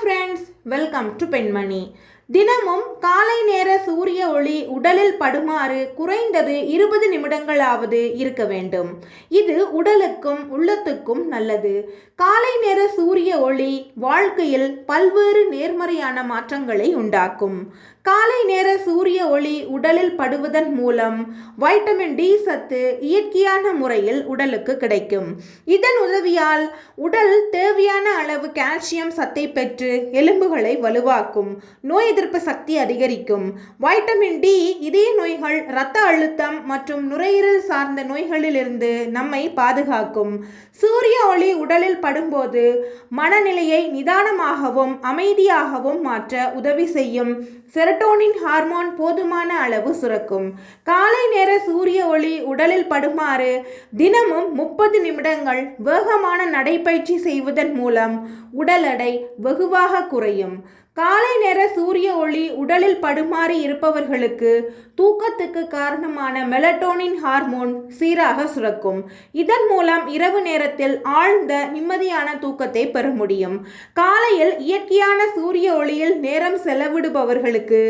Friends welcome to பெண்மணி தினமும் காலை நேர சூரிய ஒளி உடலில் படுமாறு குறைந்தது இருபது நிமிடங்களாவது இருக்க வேண்டும். இது உடலுக்கும் உள்ளத்துக்கும் நல்லது. காலை நேர சூரிய ஒளி வாழ்க்கையில் பல்வேறு நேர்மறையான மாற்றங்களை உண்டாக்கும். காலை நேர சூரிய ஒளி உடலில் படுவதன் மூலம் வைட்டமின் டி சத்து இயற்கையான முறையில் உடலுக்கு கிடைக்கும். இதன் உதவியால் உடல் தேவையான அளவு கால்சியம் சத்தை பெற்று எலும்புகளை வலுவாக்கும் நோய் எதிர்ப்பு சக்தி அதிகரிக்கும். வைட்டமின் டி இதய நோய்கள் இரத்த அழுத்தம் மற்றும் நுரையீரல் சார்ந்த நோய்களிலிருந்து நம்மை பாதுகாக்கும். சூரிய ஒளி உடலில் படும்போது மனநிலையை நிதானமாகவும் அமைதியாகவும் மாற்ற உதவி செய்யும். செரட்டோனின் ஹார்மோன் போதுமான அளவு சுரக்கும். காலை நேர சூரிய ஒளி உடலில் படுமாறு தினமும் முப்பது நிமிடங்கள் வேகமான நடைப்பயிற்சி செய்வதன் மூலம் உடல் எடை வெகுவாக குறையும். காலை நேர சூரிய ஒளி உடலில் படுமாறி இருப்பவர்களுக்கு தூக்கத்துக்கு காரணமான மெலட்டோனின் ஹார்மோன் சீராக சுரக்கும். இதன் மூலம் இரவு நேரத்தில் ஆழ்ந்த நிம்மதியான தூக்கத்தை பெற முடியும். காலையில் இயற்கையான சூரிய ஒளியில் நேரம் செலவிடுபவர்களுக்கு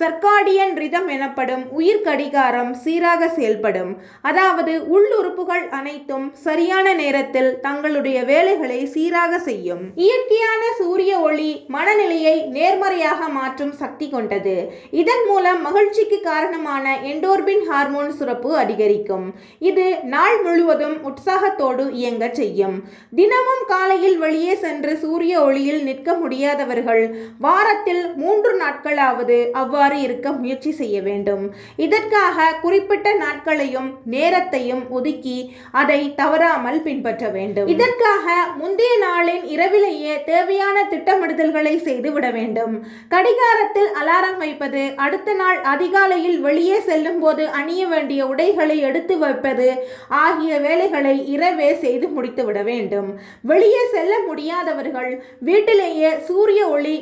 சர்க்காடியன் ரிதம் எனப்படும் உயிர் கடிகாரம் சீராக செயல்படும். அதாவது உள்ளுறுப்புகள் அனைத்தும் சரியான நேரத்தில் தங்களுடைய வேலைகளை சீராக செய்யும். இயற்கையான சூரிய ஒளி மனநிலையை நேர்மறையாக மாற்றும் சக்தி சக்தி கொண்டது. இதன் மூலம் மகிழ்ச்சிக்கு காரணமான எண்டோர்பின் ஹார்மோன் சுரப்பு அதிகரிக்கும். இது நாள் முழுவதும் உற்சாகத்தோடு இயங்க செய்யும். தினமும் காலையில் வெளியே சென்று சூரிய ஒளியில் நிற்க முடியாதவர்கள் வாரத்தில் மூன்று நாட்களாவது அவ்வாறு இருக்க முயற்சி செய்ய வேண்டும். இதற்காக குறிப்பிட்ட நாட்களையும் நேரத்தையும் ஒதுக்கி அதை தவறாமல் பின்பற்ற வேண்டும். இதற்காக முந்தைய நாளின் இரவிலேயே தேவையான திட்டமிடுதல்களை செய்துவிட வேண்டும். கடிகாரத்தில் அலாரம் வைப்பது அடுத்த நாள் அதிகாலையில் வெளியே செல்லும் போது அணிய வேண்டிய உடைகளை எடுத்து வைப்பது ஆகிய வேலைகளை இரவே செய்து முடித்து விட வேண்டும். வெளியே செல்ல முடியாதவர்கள் வீட்டிலேயே சூரிய ஒளி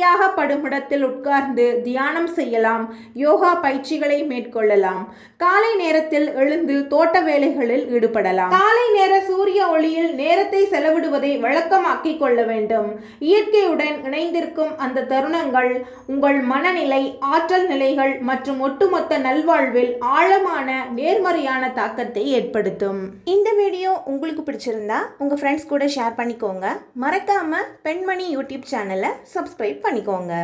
நேரடியாக படுமிடத்தில் உட்கார்ந்து தியானம் செய்யலாம் யோகா பயிற்சிகளை மேற்கொள்ளலாம். காலை நேரத்தில் எழுந்து தோட்ட வேலைகளில் ஈடுபடலாம். காலை நேர சூரிய ஒளியில் நேரத்தை செலவிடுவதை வழக்கமாக்கிக் கொள்ள வேண்டும். இயற்கையுடன் இணைந்திருக்கும் அந்த தருணங்கள் உங்கள் மனநிலை ஆற்றல் நிலைகள் மற்றும் ஒட்டுமொத்த நல்வாழ்வில் ஆழமான நேர்மறையான தாக்கத்தை ஏற்படுத்தும். இந்த வீடியோ உங்களுக்கு பிடிச்சிருந்தா உங்க ஃப்ரெண்ட்ஸ் கூட ஷேர் பண்ணிக்கோங்க. மறக்காம பெண்மணி யூடியூப் சேனலை சப்ஸ்கிரைப் பண்ணிக்கோங்க.